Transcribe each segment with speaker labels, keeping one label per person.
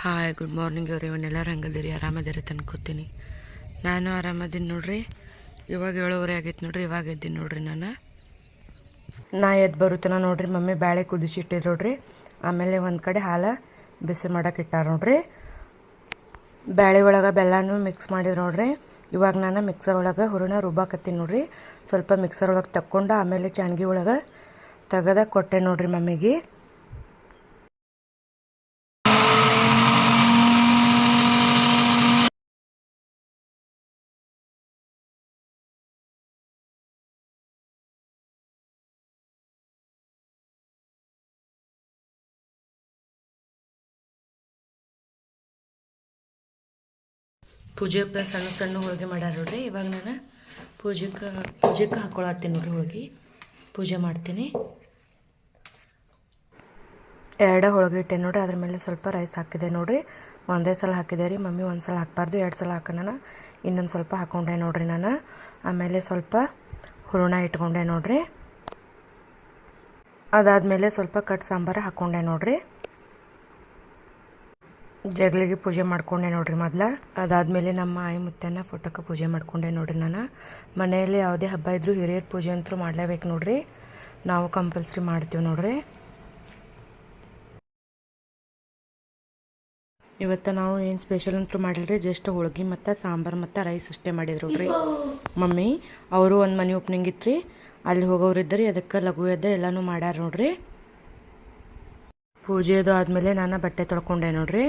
Speaker 1: Hi good morning ಅವ್ರಿ ಇವನ್ನೆಲ್ಲ ಹಂಗದಿರಿ ಆರಾಮದಿರಿ ಅನ್ಕೋತೀನಿ ನಾನು ಆರಾಮದೀನಿ ನೋಡ್ರಿ. ಇವಾಗ ಏಳುವರೆ ಆಗೈತೆ ನೋಡ್ರಿ. ಇವಾಗ ಇದ್ದೀನಿ ನೋಡ್ರಿ ನಾನು. ನಾ ಎದ್ದು ಬರುತ್ತನ ನೋಡ್ರಿ. ಮಮ್ಮಿ ಬ್ಯಾಳೆ ಕುದಿಸಿಟ್ಟಿದ್ರು ನೋಡ್ರಿ. ಆಮೇಲೆ ಒಂದು ಕಡೆ ಹಾಲು ಬಿಸಿ ಮಾಡೋಕೆ ಇಟ್ಟಾರ ನೋಡ್ರಿ. ಬ್ಯಾಳೆ ಒಳಗೆ ಬೆಲ್ಲನೂ ಮಿಕ್ಸ್ ಮಾಡಿದ್ರು ನೋಡ್ರಿ. ಇವಾಗ ನಾನು ಮಿಕ್ಸರ್ ಒಳಗೆ ಹುರುಣ ರುಬ್ಬಾಕತ್ತೀನಿ ನೋಡ್ರಿ. ಸ್ವಲ್ಪ ಮಿಕ್ಸರ್ ಒಳಗೆ ತಕ್ಕೊಂಡು ಆಮೇಲೆ ಚಾನ್ಗಿ ಒಳಗೆ ತೆಗೆದ ಕೊಟ್ಟೆ ನೋಡ್ರಿ ಮಮ್ಮಿಗೆ. ಪೂಜೆಗೆ ಸಣ್ಣ ಸಣ್ಣ ಹೋಳಿಗೆ ಮಾಡ್ಯಾರ ನೋಡ್ರಿ. ಇವಾಗ ನಾನು ಪೂಜೆಗೆ ಪೂಜೆಗೆ ಹಾಕೊಳತ್ತೀನಿ ನೋಡ್ರಿ ಹೋಳಿಗೆ. ಪೂಜೆ ಮಾಡ್ತೀನಿ. ಎರಡು ಹೋಳಿಗೆ ಇಟ್ಟೆ ನೋಡ್ರಿ. ಅದ್ರ ಮೇಲೆ ಸ್ವಲ್ಪ ರೈಸ್ ಹಾಕಿದೆ ನೋಡ್ರಿ. ಒಂದೇ ಸಲ ಹಾಕಿದೆ ರೀ. ಮಮ್ಮಿ ಒಂದು ಸಲ ಹಾಕಬಾರ್ದು, ಎರಡು ಸಲ ಹಾಕೋಣ ಇನ್ನೊಂದು ಸ್ವಲ್ಪ ಹಾಕೊಂಡೆ ನೋಡ್ರಿ ನಾನು. ಆಮೇಲೆ ಸ್ವಲ್ಪ ಹೂರಣ ಇಟ್ಕೊಂಡೆ ನೋಡ್ರಿ. ಅದಾದಮೇಲೆ ಸ್ವಲ್ಪ ಕಟ್ ಸಾಂಬಾರು ಹಾಕ್ಕೊಂಡೆ ನೋಡ್ರಿ. ಜಗ್ಲಿಗೆ ಪೂಜೆ ಮಾಡ್ಕೊಂಡೆ ನೋಡ್ರಿ ಮೊದ್ಲ. ಅದಾದಮೇಲೆ ನಮ್ಮ ಆಯಿ ಮುತ್ತನ ಫೋಟೋಕ್ಕೆ ಪೂಜೆ ಮಾಡ್ಕೊಂಡೆ ನೋಡ್ರಿ ನಾನು. ಮನೆಯಲ್ಲಿ ಯಾವುದೇ ಹಬ್ಬ ಇದ್ದರೂ ಹಿರಿಯರ ಪೂಜೆ ಅಂತೂ ಮಾಡಲೇಬೇಕು ನೋಡ್ರಿ. ನಾವು ಕಂಪಲ್ಸರಿ ಮಾಡ್ತೀವಿ ನೋಡ್ರಿ. ಇವತ್ತು ನಾವು ಏನು ಸ್ಪೆಷಲ್ ಅಂತೂ ಮಾಡಿಲ್ರಿ ಜಸ್ಟ್ ಹೋಳ್ಗೆ ಮತ್ತು ಸಾಂಬಾರು ಮತ್ತು ರೈಸ್ ಅಷ್ಟೇ ಮಾಡಿದ್ರು ನೋಡ್ರಿ. ಮಮ್ಮಿ, ಅವರು ಒಂದು ಮನೆ ಓಪನಿಂಗ್ ಇತ್ತು ರೀ ಅಲ್ಲಿ ಹೋಗೋರು ಇದ್ದರಿ ಅದಕ್ಕೆ ಲಘು ಎದ್ದ ಎಲ್ಲನೂ ಮಾಡ್ಯಾರ ನೋಡ್ರಿ. ಪೂಜೆ ಅದು ಆದಮೇಲೆ ನಾನು ಬಟ್ಟೆ ತೊಳ್ಕೊಂಡೆ ನೋಡ್ರಿ.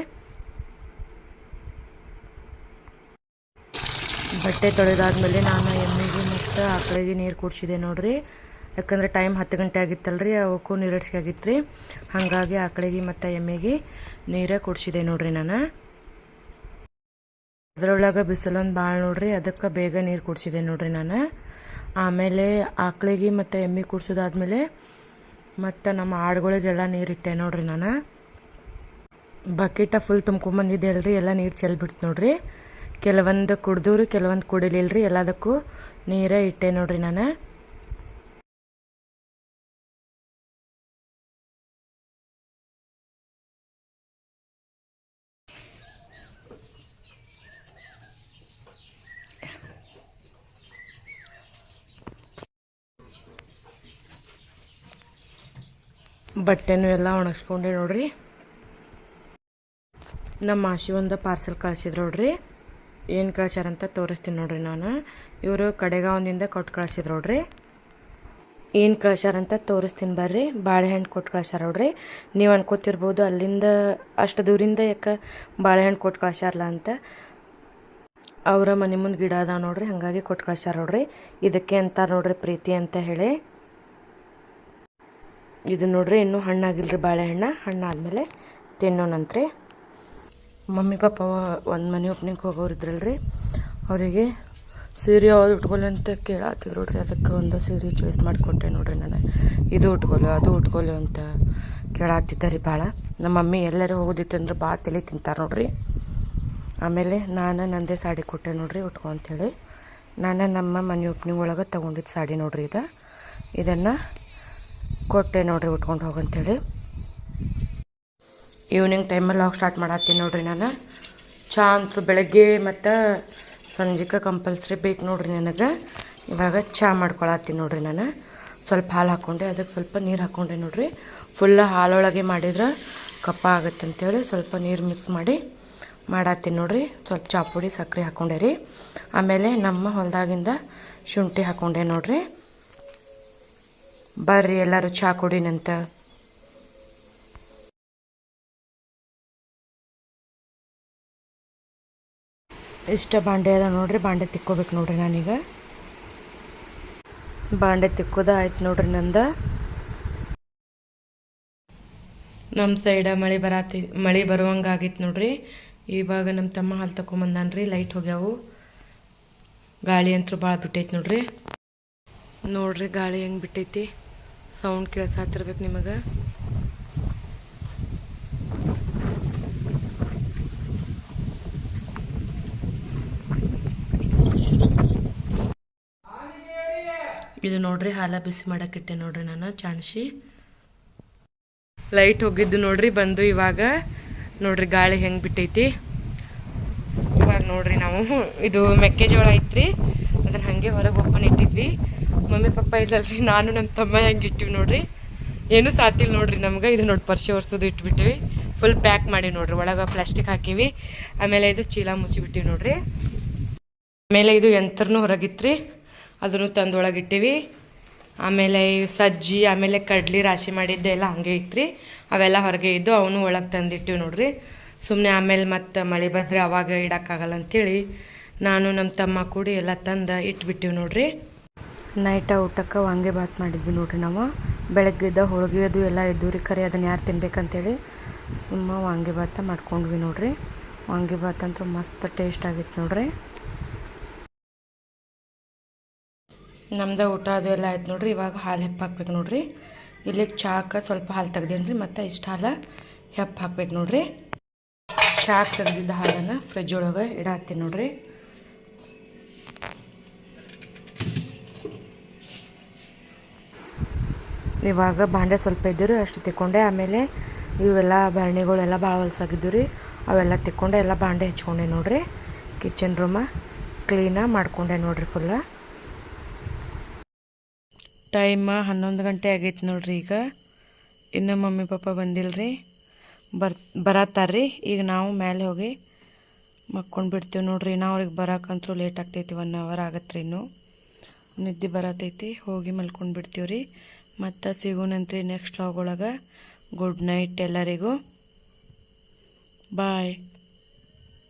Speaker 1: ಬಟ್ಟೆ ತೊಳೆದಾದ್ಮೇಲೆ ನಾನು ಎಮ್ಮೆಗೆ ಮತ್ತು ಆಕಳಿಗೆ ನೀರು ಕುಡಿಸಿದೆ ನೋಡ್ರಿ. ಯಾಕಂದ್ರೆ ಟೈಮ್ ಹತ್ತು ಗಂಟೆ ಆಗಿತ್ತಲ್ರಿ, ಅವಕ್ಕೂ ನೀರಡ್ಸ್ಕಾಗಿತ್ತು ರೀ ಹಾಗಾಗಿ ಆಕಳಿಗೆ ಮತ್ತು ಎಮ್ಮೆಗೆ ನೀರೇ ಕುಡಿಸಿದೆ ನೋಡ್ರಿ ನಾನು. ಅದರೊಳಗೆ ಬಿಸಿಲೊಂದು ಭಾಳ ನೋಡ್ರಿ, ಅದಕ್ಕೆ ಬೇಗ ನೀರು ಕುಡಿಸಿದೆ ನೋಡ್ರಿ ನಾನು. ಆಮೇಲೆ ಆಕಳಿಗೆ ಮತ್ತು ಎಮ್ಮೆ ಕುಡ್ಸೋದಾದ್ಮೇಲೆ ಮತ್ತು ನಮ್ಮ ಆಡುಗಳಿಗೆಲ್ಲ ನೀರಿಟ್ಟೆ ನೋಡ್ರಿ ನಾನು. ಬಕೆಟ ಫುಲ್ ತುಂಬ್ಕೊಂಬಂದಿದ್ದೆ ಅಲ್ರಿ, ಎಲ್ಲ ನೀರು ಚೆಲ್ಬಿಡ್ತು ನೋಡ್ರಿ. ಕೆಲವೊಂದು ಕುಡ್ದೂರು, ಕೆಲವೊಂದು ಕುಡಿಲಿಲ್ರಿ, ಎಲ್ಲದಕ್ಕೂ ನೀರೇ ಇಟ್ಟೆ ನೋಡ್ರಿ ನಾನು. ಬಟ್ಟೆನೂ ಎಲ್ಲ ಒಣಗಿಸ್ಕೊಂಡೆ ನೋಡ್ರಿ. ನಮ್ಮ ಮಾಸಿ ಒಂದು ಪಾರ್ಸೆಲ್ ಕಳ್ಸಿದ್ರು ನೋಡ್ರಿ. ಏನು ಕಳ್ಸ್ಯಾರಂತ ತೋರಿಸ್ತೀನಿ ನೋಡ್ರಿ ನಾನು. ಇವರು ಕಡೆಗಾವನಿಂದ ಕೊಟ್ಟು ಕಳ್ಸಿದ್ರು ನೋಡ್ರಿ. ಏನು ಕಳ್ಸ್ಯಾರಂತ ತೋರಿಸ್ತೀನಿ ಬರ್ರಿ. ಬಾಳೆಹಣ್ಣು ಕೊಟ್ಟು ಕಳ್ಸ್ಯಾರ ನೋಡ್ರಿ. ನೀವು ಅನ್ಕೋತಿರ್ಬೋದು ಅಲ್ಲಿಂದ ಅಷ್ಟು ದೂರಿಂದ ಯಾಕೆ ಬಾಳೆಹಣ್ಣು ಕೊಟ್ಟು ಕಳ್ಸ್ಯಾರಲ್ಲ ಅಂತ. ಅವರ ಮನೆ ಮುಂದೆ ಗಿಡ ಅದಾವ ನೋಡ್ರಿ. ಹಾಗಾಗಿ ಕೊಟ್ಟು ಕಳ್ಸ್ಯಾರ ನೋಡ್ರಿ. ಇದಕ್ಕೆ ಅಂತಾರೆ ನೋಡ್ರಿ ಪ್ರೀತಿ ಅಂತ ಹೇಳಿ. ಇದು ನೋಡ್ರಿ ಇನ್ನೂ ಹಣ್ಣಾಗಿಲ್ರಿ ಬಾಳೆಹಣ್ಣು. ಹಣ್ಣಾದಮೇಲೆ ತಿನ್ನೋಣಂತ್ರಿ. ಮಮ್ಮಿ, ಪಾಪ ಒಂದು ಮನೆ ಒಪ್ನಿಂಗ್ ಹೋಗೋರು ಇದ್ರಲ್ರಿ. ಅವರಿಗೆ ಸೀರೆ ಯಾವ್ದು ಉಟ್ಕೊಳ್ಳಿ ಅಂತ ಕೇಳತ್ತಿದ್ರು ನೋಡ್ರಿ. ಅದಕ್ಕೆ ಒಂದು ಸೀರೆ ಚಾಯ್ಸ್ ಮಾಡಿಕೊಟ್ಟೆ ನೋಡ್ರಿ ನಾನು. ಇದು ಉಟ್ಕೊಳ್ಳು ಅದು ಉಟ್ಕೊಳ್ಳು ಅಂತ ಕೇಳತ್ತಿದ್ದಾರೆ ಭಾಳ ನಮ್ಮ ಮಮ್ಮಿ ಎಲ್ಲರೂ ಹೋಗೋದಿತ್ತಂದ್ರೆ ಭಾಳ ತಲೆ ತಿಂತಾರೆ ನೋಡ್ರಿ. ಆಮೇಲೆ ನಾನು ನಂದೇ ಸಾಡಿ ಕೊಟ್ಟೆ ನೋಡ್ರಿ, ಉಟ್ಕೊ ಅಂಥೇಳಿ ನಾನು ನಮ್ಮ ಮನೆ ಓಪನಿಂಗ್ ಒಳಗೆ ತೊಗೊಂಡಿದ್ದು ಸಾಡಿ ನೋಡ್ರಿ ಇದು. ಇದನ್ನು ಕೊಟ್ಟೆ ನೋಡ್ರಿ, ಉಟ್ಕೊಂಡು ಹೋಗಂತೇಳಿ ಈವ್ನಿಂಗ್ ಟೈಮಲ್ಲಿ ಹೋಗಿ ಸ್ಟಾರ್ಟ್ ಮಾಡತ್ತೀನಿ ನೋಡ್ರಿ ನಾನು. ಚಾ ಅಂತೂ ಬೆಳಗ್ಗೆ ಮತ್ತು ಸಂಜೆಗೆ ಕಂಪಲ್ಸರಿ ಬೇಕು ನೋಡ್ರಿ ನನಗೆ. ಇವಾಗ ಚಹಾ ಮಾಡ್ಕೊಳತ್ತೀನಿ ನೋಡ್ರಿ ನಾನು. ಸ್ವಲ್ಪ ಹಾಲು ಹಾಕ್ಕೊಂಡೆ ಅದಕ್ಕೆ ಸ್ವಲ್ಪ ನೀರು ಹಾಕ್ಕೊಂಡೆ ನೋಡ್ರಿ. ಫುಲ್ಲ ಹಾಲೊಳಗೆ ಮಾಡಿದ್ರೆ ಕಪ್ಪ ಆಗುತ್ತೆ ಅಂತೇಳಿ ಸ್ವಲ್ಪ ನೀರು ಮಿಕ್ಸ್ ಮಾಡಿ ಮಾಡತ್ತೀನಿ ನೋಡ್ರಿ. ಸ್ವಲ್ಪ ಚಾ ಪುಡಿ ಸಕ್ಕರೆ ಹಾಕ್ಕೊಂಡೆ ರೀ. ಆಮೇಲೆ ನಮ್ಮ ಹೊಲದಾಗಿಂದ ಶುಂಠಿ ಹಾಕ್ಕೊಂಡೆ ನೋಡ್ರಿ. ಬರ್ರಿ ಎಲ್ಲರೂ ಚಹಾ ಕುಡಿನಂತ. ಇಷ್ಟ ಬಾಂಡೆ ಅದ ನೋಡ್ರಿ, ಬಾಂಡೆ ತಿಕ್ಕೋಬೇಕು ನೋಡ್ರಿ ನಾನೀಗ. ಬಾಂಡೆ ತಿಕ್ಕೋದ ಆಯ್ತು ನೋಡ್ರಿ ನಂದ. ನಮ್ಮ ಸೈಡ ಮಳೆ ಬರತ್ತಿ ಮಳೆ ಬರುವಂಗೆ ಆಗಿತ್ತು ನೋಡ್ರಿ. ಇವಾಗ ನಮ್ಮ ತಮ್ಮ ಹಾಲು ತಗೊಂಬಂದಾನ್ರಿ ಲೈಟ್ ಹೋಗ್ಯಾವು. ಗಾಳಿ ಅಂತೂ ಭಾಳ ಬಿಟ್ಟೈತೆ ನೋಡ್ರಿ. ನೋಡ್ರಿ ಗಾಳಿ ಹೆಂಗೆ ಬಿಟ್ಟೈತಿ, ಸೌಂಡ್ ಕೇಳ್ಸಾತಿರ್ಬೇಕು ನಿಮಗೆ. ಇದು ನೋಡ್ರಿ ಹಾಲ ಬಿಸಿ ಮಾಡಕ್ಕಿಟ್ಟೆ ನೋಡ್ರಿ ನಾನು ಚಾಣಿಸಿ ಲೈಟ್ ಹೋಗಿದ್ದು ನೋಡ್ರಿ, ಬಂದು ಇವಾಗ ನೋಡ್ರಿ ಗಾಳಿ ಹೆಂಗೆ ಬಿಟ್ಟೈತಿ. ಇವಾಗ ನೋಡ್ರಿ ನಾವು, ಇದು ಮೆಕ್ಕೆಜೋಳ ಐತ್ರಿ. ಅದನ್ನ ಹಾಗೆ ಹೊರಗೆ ಓಪನ್ ಇಟ್ಟಿದ್ವಿ. ಮಮ್ಮಿ, ಪಪ್ಪ ಇಲ್ಲಲ್ರಿ, ನಾನು ನಮ್ಮ ತಮ್ಮ ಹೆಂಗೆ ಇಟ್ಟಿವಿ ನೋಡ್ರಿ. ಏನೂ ಸಾತಿಲ್ಲ ನೋಡ್ರಿ ನಮ್ಗೆ, ಇದು ನೋಡಿ ಪರ್ಸಿ ಒರ್ಸೋದು ಇಟ್ಬಿಟ್ಟಿವಿ ಫುಲ್ ಪ್ಯಾಕ್ ಮಾಡಿ ನೋಡ್ರಿ, ಒಳಗೆ ಪ್ಲಾಸ್ಟಿಕ್ ಹಾಕಿವಿ. ಆಮೇಲೆ ಇದು ಚೀಲ ಮುಚ್ಚಿಬಿಟ್ಟಿವಿ ನೋಡ್ರಿ. ಆಮೇಲೆ ಇದು ಯಂತ್ರನೂ ಹೊರಗಿತ್ರಿ. ಅದನ್ನು ತಂದೊಳಗಿಟ್ಟಿವಿ. ಆಮೇಲೆ ಸಜ್ಜಿ, ಆಮೇಲೆ ಕಡ್ಲಿ ರಾಶಿ ಮಾಡಿದ್ದೆ ಎಲ್ಲ ಹಂಗೆ ರೀ ಅವೆಲ್ಲ ಹೊರಗೆ ಇದ್ದು ಅವನು ಒಳಗೆ ತಂದಿಟ್ಟಿವಿ ನೋಡ್ರಿ. ಸುಮ್ಮನೆ ಆಮೇಲೆ ಮತ್ತು ಮಳೆ ಬಂದರೆ ಅವಾಗ ಇಡೋಕ್ಕಾಗಲ್ಲ ಅಂಥೇಳಿ ನಾನು ನಮ್ಮ ತಮ್ಮ ಕೂಡಿ ಎಲ್ಲ ತಂದು ಇಟ್ಬಿಟ್ಟಿವಿ ನೋಡ್ರಿ. ನೈಟ ಊಟಕ್ಕೆ ವಾಂಗಿಭಾತ್ ಮಾಡಿದ್ವಿ ನೋಡ್ರಿ ನಾವು. ಬೆಳಗ್ಗೆದ ಹೋಳಿಗೆ ಅದು ಎಲ್ಲ ಇದ್ದು ರೀ. ಕರಿ ಅದನ್ನು ಯಾರು ತಿನ್ಬೇಕಂತೇಳಿ ಸುಮ್ಮ ವಾಂಗಿಭಾತ ಮಾಡ್ಕೊಂಡ್ವಿ ನೋಡ್ರಿ. ವಾಂಗಿಭಾತ್ ಅಂತೂ ಮಸ್ತ್ ಟೇಸ್ಟ್ ಆಗಿತ್ತು ನೋಡ್ರಿ. ನಮ್ದು ಊಟ ಅದು ಎಲ್ಲ ಆಯ್ತು ನೋಡ್ರಿ, ಇವಾಗ ಹಾಲು ಹೆಪ್ಪು ಹಾಕ್ಬೇಕು ನೋಡ್ರಿ. ಇಲ್ಲಿ ಚಾಕ ಸ್ವಲ್ಪ ಹಾಲು ತೆಗ್ದೇನ್ರಿ, ಮತ್ತು ಇಷ್ಟು ಹಾಲು ಹೆಪ್ಪು ಹಾಕ್ಬೇಕು ನೋಡ್ರಿ. ಚಾಕ್ ತೆಗ್ದಿದ್ದ ಹಾಲನ್ನು ಫ್ರಿಜ್ ಒಳಗೆ ಇಡಾತ್ತೀನಿ ನೋಡ್ರಿ. ಇವಾಗ ಬಾಂಡೆ ಸ್ವಲ್ಪ ಇದ್ದೀರಿ, ಅಷ್ಟು ತಿಕ್ಕೊಂಡೆ. ಆಮೇಲೆ ಇವೆಲ್ಲ ಭರಣಿಗಳೆಲ್ಲ ಭಾಳ ಹೊಲ್ಸಾಗಿದ್ದು ರೀ ಅವೆಲ್ಲ ತಿಕ್ಕೊಂಡೆ, ಎಲ್ಲ ಬಾಂಡೆ ಹೆಚ್ಕೊಂಡೆ ನೋಡ್ರಿ. ಕಿಚನ್ ರೂಮ ಕ್ಲೀನಾಗಿ ಮಾಡ್ಕೊಂಡೆ ನೋಡ್ರಿ ಫುಲ್ಲ ಟೈಮ್ ಹನ್ನೊಂದು ಗಂಟೆ ಆಗೈತೆ ನೋಡ್ರಿ ಈಗ. ಇನ್ನೂ ಮಮ್ಮಿ ಪಾಪ ಬಂದಿಲ್ರಿ. ಬರ್, ಬರತ್ತಾರ್ರಿ. ಈಗ ನಾವು ಮೇಲೆ ಹೋಗಿ ಮಕ್ಕೊಂಡು ಬಿಡ್ತೀವಿ ನೋಡ್ರಿ. ನಾವು ಅವ್ರಿಗೆ ಬರಕ್ಕಂತೂ ಲೇಟ್ ಆಗ್ತೈತಿ ಒನ್ ಅವರ್ ಆಗತ್ತೆ ರೀ ಇನ್ನು. ನಿದ್ದೆ ಬರತೈತಿ. ಹೋಗಿ ಮಲ್ಕೊಂಡು ಬಿಡ್ತೀವಿ ರೀ ಮತ್ತು ಸಿಗೋಣಂತ್ರಿ ನೆಕ್ಸ್ಟ್ ಲಾಗ್ ಒಳಗೆ. ಗುಡ್ ನೈಟ್ ಎಲ್ಲರಿಗೂ. ಬಾಯ್